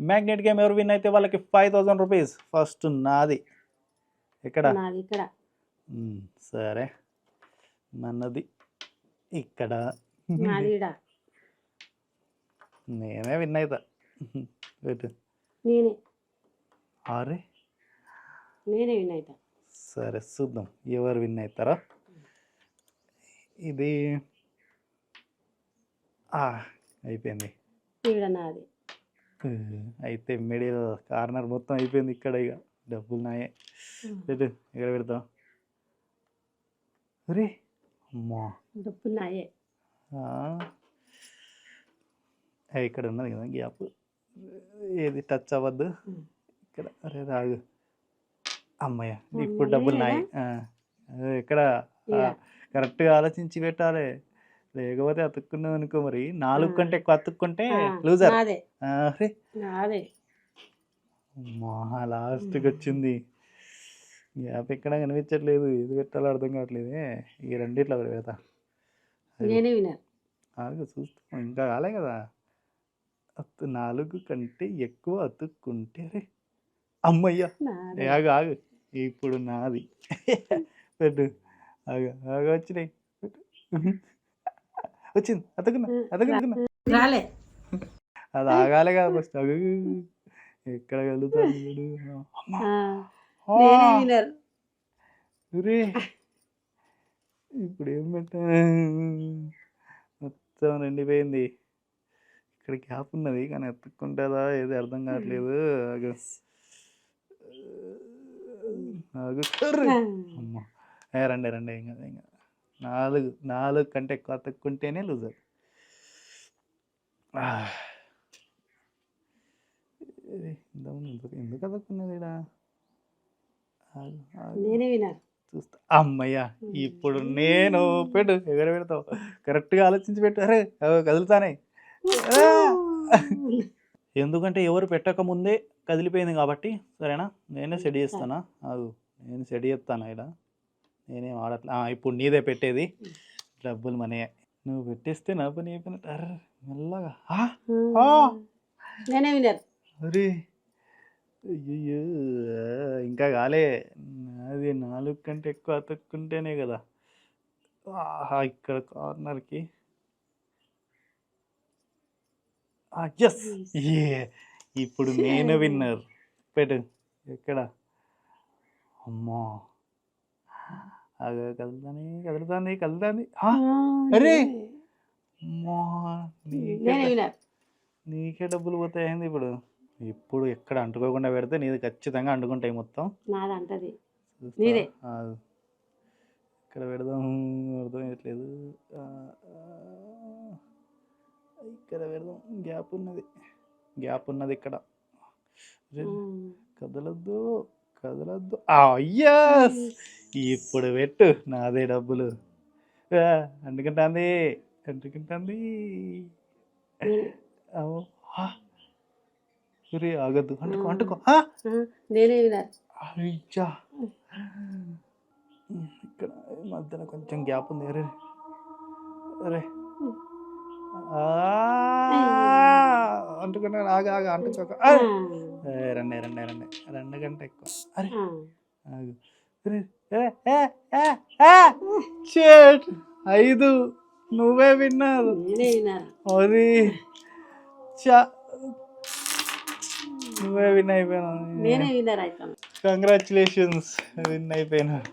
Magnet game ఎవరు win అయితే వాళ్ళకి ఫైవ్ థౌసండ్ రూపీస్. ఫస్ట్ నాది. ఇక్కడ. సరే. మనది ఇక్కడ. నేనే విన్ అవుతా నేనే. విన్ అవుతా సరే చూద్దాం. ఎవరు విన్ అవుతారో ఇది. ఆ, అయిపోయింది. నాది. అయితే మిడిల్ కార్నర్ మొత్తం అయిపోయింది ఇక్కడ ఇక. డబ్బులు నాయే. పెట్టు ఇక్కడ పెడతాం అరే అమ్మా. డబ్బులు నాయే. ఇక్కడ ఉన్నది కదా గ్యాప్. ఏది టచ్ అవ్వద్దు. ఇక్కడ. అరే రాగు. అమ్మయ్య ఇప్పుడు డబ్బులు నాయి. ఇక్కడ కరెక్ట్గా ఆలోచించి పెట్టాలి. లేకపోతే అతుక్కున్నావు అనుకో మరి. నాలుగు. కంటే ఎక్కువ అతుక్కుంటే లూజర్ అరే. అమ్మా లాస్ట్కి వచ్చింది గ్యాప్ ఎక్కడ కనిపించట్లేదు. ఏది పెట్టాలో అర్థం కావట్లేదే. ఈ రెండిట్లో ఒకటి పెడతా. నేనే చూస్తాం ఇంకా కాలే కదా. అత్తు నాలుగు కంటే ఎక్కువ అతుక్కుంటే రే అమ్మయ్య. ఆగు ఇప్పుడు నాది. పెట్టు. ఆగు ఆగు వచ్చినాయి. పెట్టు. వచ్చింది. అతుకున్నా అతుకున్నా రాలే. అది ఆగాలే కదా ఫస్ట్ అగు ఎక్కడ ఒరే. ఇప్పుడు ఏం పెట్టా? మొత్తం నిండిపోయింది. ఇక్కడ గ్యాప్ ఉన్నది కానీ ఎత్తుక్కుంటుందా ఏది అర్థం కావట్లేదు. అమ్మా. ఏ రండి రండి. ఏం కాదు ఏం కాదు. నాలుగు నాలుగు కంటే ఎక్కువ అతుక్కుంటేనే లూజర్ ఎందుకు ఎందుకు. నేనే చూస్తా. అమ్మయ్యా ఇప్పుడు నేను పెట్టు ఎగర పెడతావు? కరెక్ట్గా ఆలోచించి పెట్టు. అరే కదులుతానే! ఎందుకంటే ఎవరు పెట్టక ముందే కదిలిపోయింది కాబట్టి సరేనా? నేనే సెట్ చేస్తానా? నేను సెట్ చేస్తాను ఇక్కడ? నేనేం ఆడట్లే. ఆ, ఇప్పుడు నీదే పెట్టేది. డబ్బులు మనయే నువ్వు పెట్టేస్తే నా పని అయిపోయినట్టు అర్రే మెల్లగా. ఆ! ఆ! నేనే వినర్ అరే అయ్యయ్యో ఇంకా కాలే. నాది నాలుగు కంటే ఎక్కువ అతుక్కుంటేనే కదా. ఆహా ఇక్కడ కార్నర్కి. ఎస్ ఏ ఇప్పుడు నేను విన్నర్. పెట్టు. ఎక్కడ? అమ్మా. అదే కదులుతాని కదులుతాంది కదులుతాంది అరే! నీకే డబ్బులు పోతాయండి ఇప్పుడు. ఇప్పుడు ఎక్కడ అంటుకోకుండా పెడితే నీది ఖచ్చితంగా అంటుకుంటాయి మొత్తం. ఇక్కడ పెడదాం అర్థం ఆ, ఇక్కడ పెడదాం. గ్యాప్ ఉన్నది. గ్యాప్ ఉన్నది ఇక్కడ. కదలొద్దు కదలొద్దు. అయ్యస్ ఇప్పుడు పెట్టు నాదే డబ్బులు. అవ్వ. ఆ. ఒరే ఆగద్దు. అంటుకో అంటుకో! నేనే అయ్యా ఇక్కడ మధ్యలో కొంచెం గ్యాప్ ఉంది. అరే అరే ఆ! అంటుకున్నాను. ఆగా ఆగా అంటుకోక. రెండే రెండే రెండే. రెండు గంట ఎక్కువ అరే ఆగు. ఐదు నువ్వే విన్నారు. అది నువ్వే విన్ అయిపోయినావు. అవుతాను కంగ్రాచులేషన్స్ విన్ అయిపోయినా